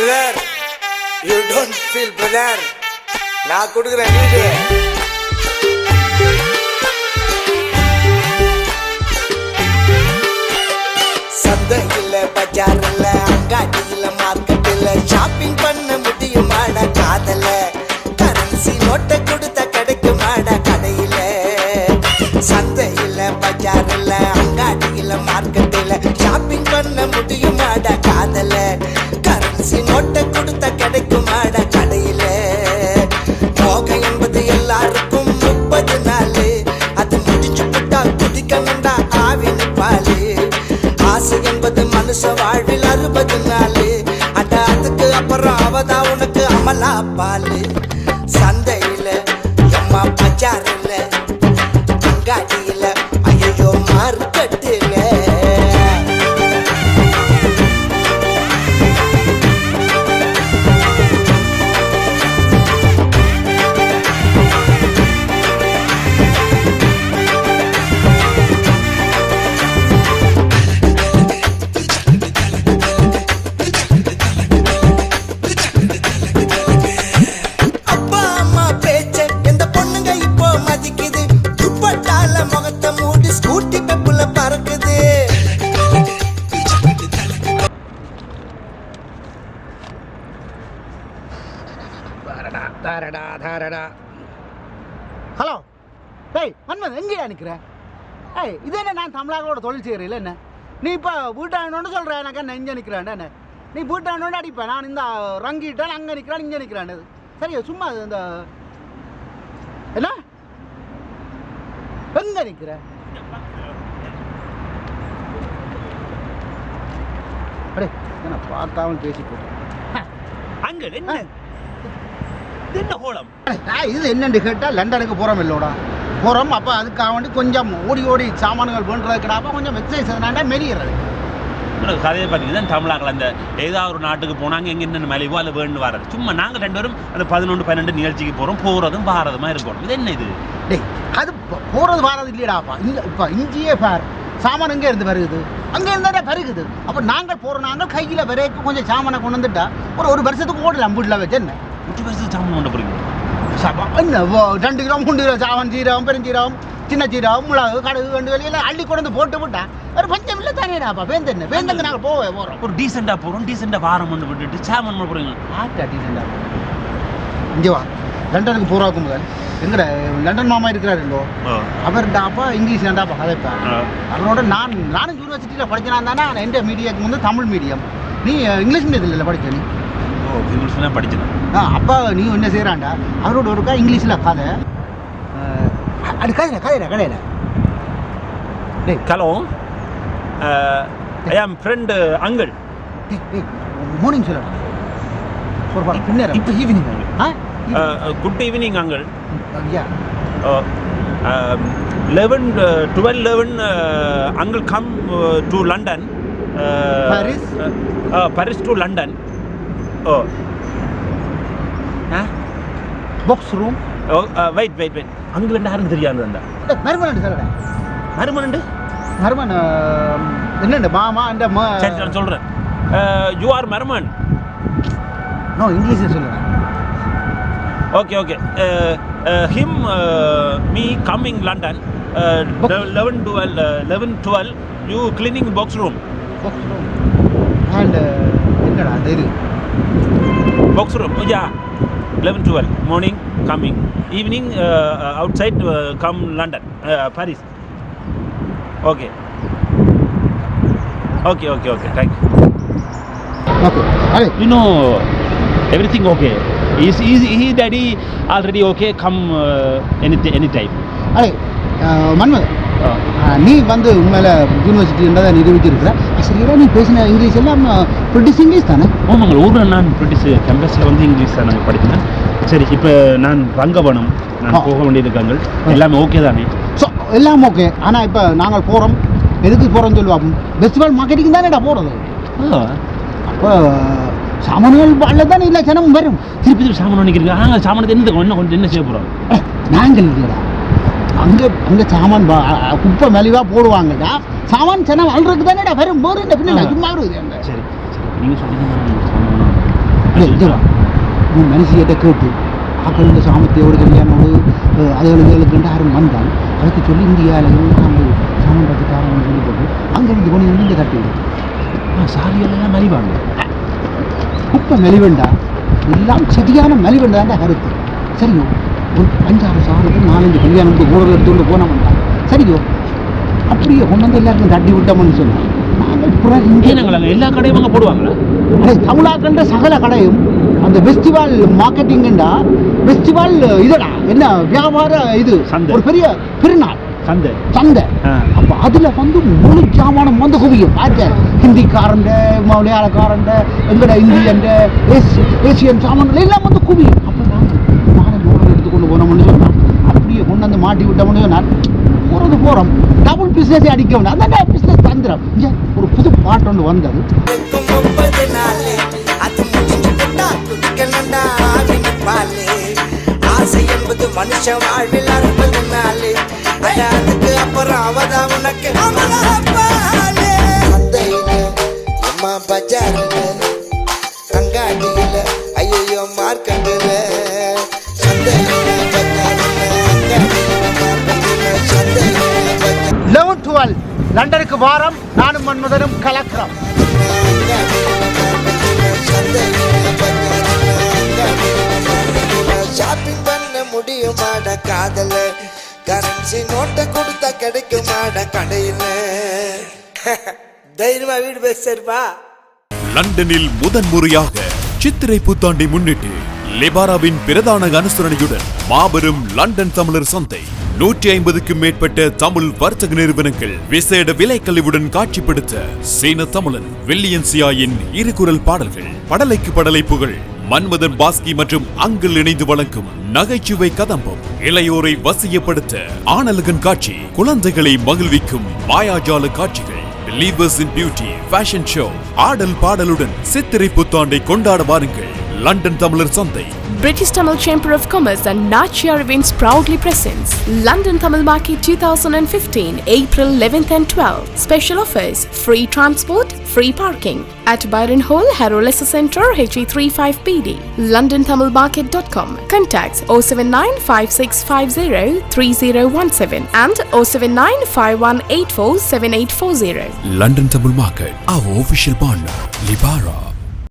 Brother you don't feel brother நான் கொடுக்குறேன் வீடு சந்தை இல்லை பஜார் இல்லை என்பது வாழ்வில் அறுபது நாள். அட அதுக்கு அப்புறம் அவதான் உனக்கு அமலா பாலு. சந்தையில எம்மா பஜார் ஸ்கூட்டி பெப்புல பறக்குது. தாரடா தாரடா தாரடா. ஹலோ. டேய் மன்மத் எங்கேயா நிற்கிற ஏய் இது என்ன நான் தமிழாக்களோட தொழில் செய்கிறேன் என்ன? நீ இப்போ வீட்டாண்டோன்னு சொல்கிற எனக்கு என்ன இங்கே நிற்கிறேன் என்ன? நீ வீட்டாண்டோன்னு அடிப்பேன் நான் இந்த ரங்கிட்டேன் அங்கே நிற்கிறேன் இங்கே நிற்கிறேன் சரியா சும்மா இந்த என்ன? எங்கே நிற்கிற அடே என்ன பார்க்காம பேசி போட்டேன் அங்க என்ன? என்ன கோலம்? நான் இது என்னன்னு கேட்டால் லண்டனுக்கு போகிறோம் இல்லோடா. போகிறோம் அப்போ அதுக்காக வேண்டி கொஞ்சம் ஓடி ஓடி சாமான்கள் பண்ணுறதுக்குடாப்ப கொஞ்சம் எக்ஸசைஸ் எதனாண்டா மெரிகிறது கதையை பார்த்தீங்கன்னா தமிழாக்கள் அந்த ஏதாவது ஒரு நாட்டுக்கு போனாங்க எங்க என்ன மலிவோ அல்ல வேண்டு வர்றது சும்மா நாங்கள் ரெண்டு பேரும் அந்த பதினொன்று பன்னெண்டு நிகழ்ச்சிக்கு போகிறோம் போகிறதும் பாரதமாக இருக்கணும். இது என்ன இது? டேய் அது போ- போறது வாரது இல்லையடாப்பா இங்க இப்போ இங்கேயே பார். சாமான் எங்கே இருந்து வருகுது அங்கே இருந்தா பெருகுது. அப்போ நாங்கள் போகிற நாங்கள் கையில் வரைக்கும் கொஞ்சம் சாமானை கொண்டு வந்துட்டா ஒரு ஒரு வருஷத்துக்கு ஓடலாம் வீட்டில் வச்சு என்ன? முட்டு வருஷத்துக்கு சாமான் கொண்டு சபா என்ன ரெண்டு கிலோ மூணு கிலோ சாமான் சீரகம் பெருஞ்சீரகம் சின்ன சீரகம் மிளகு கடுகு கண்டு வெளியெல்லாம் அள்ளி கொண்டு போட்டு விட்டா ஒரு பஞ்சம் இல்லை தானேடாப்பா வேந்தன்னு வேந்தங்க நாங்கள் போவே போகிறோம் ஒரு டீசெண்டாக போகிறோம் டீசெண்டாக வாரம் கொண்டு விட்டுட்டு சாமான் பண்ண போகிறீங்க ஆட்டா டீசெண்டா இங்கே வா. லண்டனுக்கு போகிறாக்கும் முதல் எங்கட லண்டன் மாமா இருக்கிறாரு இல்லோ அவர்டா அப்பா இங்கிலீஷ் ஏண்டாப்பா கதைப்பா அவரோட நான் நானும் யூனிவர்சிட்டியில் படிச்சனா தானே எந்த மீடியாக்கு வந்து தமிழ் மீடியம் நீ இங்கிலீஷ் மீடியத்தில் படிச்ச நீ? ஓ இங்கிலீஷ்லாம் படிச்சேன். ஆ அப்பா நீ என்ன செய்கிறான்டா அவரோட ஒருக்கா இங்கிலீஷில் கதை. அது கதையில கதையில கதையில. டேய். ஹலோ ஐ ஆம் ஃப்ரெண்டு அங்கிள் மார்னிங் சொல்லடா. சொல்லுப்பா பின்னர் இப்போ ஈவினிங் ஆ? குட் ஈவினிங் அங்கிள் ஐயா uh, 11 uh, 12 11 uh, uncle come uh, to london. Uh, Paris? uh, uh, paris to london. Oh huh? Box room oh uh, wait wait wait. அங்க யாரும் தெரியாது மருமனண்டு சொல்லடா மருமனண்டு மருமன் என்னண்டு மாமா அந்த சரி சொல்றேன். யூ ஆர் மருமன் நோ இங்கிலீஷில் சொல்லுடா Okay, okay. Uh, uh, him, uh, me coming London, uh, 11, 12, 11, 12, you cleaning box room. Box room. And, uh, box room, oh, yeah. 11 12 morning coming. Evening uh, outside uh, come london uh, paris. Okay. Okay okay okay. Thank you. Okay. All right you know everything okay? Is is he daddy already okay? Come uh, any anytime. அரே Manmath uh, அஹ், நீ வந்து உண்மையில யூனிவர்சிட்டின்றதை நிரூபிச்சிருக்கிற சரியா நீ பேசின English எல்லாம் British English தானே? ஆமாங்க ஊரில் நான் பிரிட்டிஷ் கேம்பஸில் வந்து இங்கிலீஷ் தான் நாங்கள் படித்தேன் சரி இப்போ நான் ரங்கவனம் நான். போக வேண்டியிருக்காங்க எல்லாமே ஓகே தானே? ஸோ எல்லாம் ஓகே ஆனால் இப்போ நாங்கள் போகிறோம் எதுக்கு போகிறோம்னு சொல்லுவோம் ஃபெஸ்டிவல் மார்க்கெட்டிங் தானேடா போகிறது அப்போ சாமான்கள் வாழ்ல தானே இல்லை ஜனம் வரும். திருப்பி திருப்பி சாமான் நினைக்கிறீங்க நாங்கள் சாமானத்தை என்ன என்ன கொஞ்சம் என்ன செய்ய போகிறோம் நாங்கள் இல்லைடா. அங்கே அங்கே சாமான் குப்பை மலிவாக போடுவாங்கடா. சாமான் ஜனம் அல்றதுக்கு தானேடா வரும். போது இந்த ஆ. சும்மா வருது அங்கே. சரி சரி நீங்கள் சாமான் வா உன் மனசியிட்ட கேட்டு ஆக்கள் இந்த சாமத்தையோடு கல்யாணோடு அதுகளுக்கு இதுகளுக்கு யாரும் வந்தான் அதுக்கு சொல்லி இந்தியாவில் நாங்கள் சாமம் பார்த்து காரணம் சொல்லி போட்டு அங்கேருந்து கொண்டு வந்து இங்கே கட்டி விடும் சாலியெல்லாம் மலிவாங்க. குப்பை மெலிவெண்டா? எல்லாம் சரியான மெலிவெண்டாண்ட கருத்து. சரியோ? ஒரு அஞ்சாறு சாருக்கு நாலஞ்சு கல்யாணத்துக்கு ஊழல் எடுத்துக்கொண்டு போனோம்டா சரியோ? அப்படியே கொண்டு வந்து எல்லாருக்கும் தட்டி விட்டோம்னு சொன்னோம் நாங்கள் புறம் இங்கே ஏனாங்களா எல்லா கடையும் அங்கே போடுவாங்களா? அடே தமிழாக்கண்ட சகல கடையும் அந்த ஃபெஸ்டிவல் மார்க்கெட்டிங்கண்டா ஃபெஸ்டிவல் இதடா? என்ன வியாபார இது. ஒரு பெரிய திருநாள் சந்தை. சந்தை. அப்போ அதில் வந்து முழு ஜாமானம் வந்து குவியும். பார்க்க? ஹிந்திக்காரண்ட மலையாளக்காரண்ட எங்கட இந்தியன் ஏஸ் ஏசியன் சாமான்கள் எல்லாம் வந்து குவியும். அப்போ நாங்கள் மாலை நூறு எடுத்து கொண்டு போனோம்னு சொன்னால் அப்படியே கொண்டு வந்து மாட்டி விட்டோம்னு சொன்னால் போகிறது போகிறோம் டபுள் பிஸ்னஸே அடிக்க வேண்டாம் அந்த பிஸ்னஸ் தந்திரம். இங்க ஒரு புது பாட்டு ஒன்று வந்தது. ஆசை என்பது மனுஷ வாழ்வில் அறுபது நாளு. அதுக்கு அப்புறம் அவதான் உனக்கு. சந்தையில அம்மா பஜார்ல அங்காடியில ஐயோ மார்க்கெட்டுல லெவன் டுவெல். லண்டனுக்கு வாரம் நானும் மன்மதனும் கலக்கிறோம். ஷாப்பிங் பண்ண முடியுமாட காதல? கரன்சி நோட்டை கொடுத்தா கிடைக்குமாட கடையில். தைரியமா வீடு போய் சரிப்பா லண்டனில் முதன்முறையாக சித்திரை புத்தாண்டை முன்னிட்டு லிபாராவின் பிரதான அனுசரணையுடன் மாபெரும் லண்டன் தமிழர் சந்தை நூற்றி ஐம்பதுக்கும் மேற்பட்ட தமிழ் வர்த்தக நிறுவனங்கள் விசேட விலைக்கழிவுடன் காட்சிப்படுத்த சீன தமிழன் வில்லியன்சியாயின் இருகுரல் பாடல்கள் படலைக்கு படலை புகழ் மன்மதன் பாஸ்கி மற்றும் அங்கிள் இணைந்து வழங்கும் நகைச்சுவை கதம்பம். இளையோரை வசியப்படுத்த ஆனலகன் காட்சி குழந்தைகளை மகிழ்விக்கும் மாயாஜால காட்சிகள் believers in beauty fashion show ஆடல் பாடலுடன் சித்திரை புத்தாண்டை கொண்டாட வாருங்கள். லண்டன் தமிழர் சந்தை. British Tamil Chamber of Commerce and Nachia Events proudly presents London Tamil Market 2015, April 11th and 12th. Special offers, free transport, free parking at Byron Hall, Harrow Leisure Centre, HE35PD, LondonTamilMarket.com. Contacts 07956503017 and 07951847840. London Tamil Market, our official partner, Libara.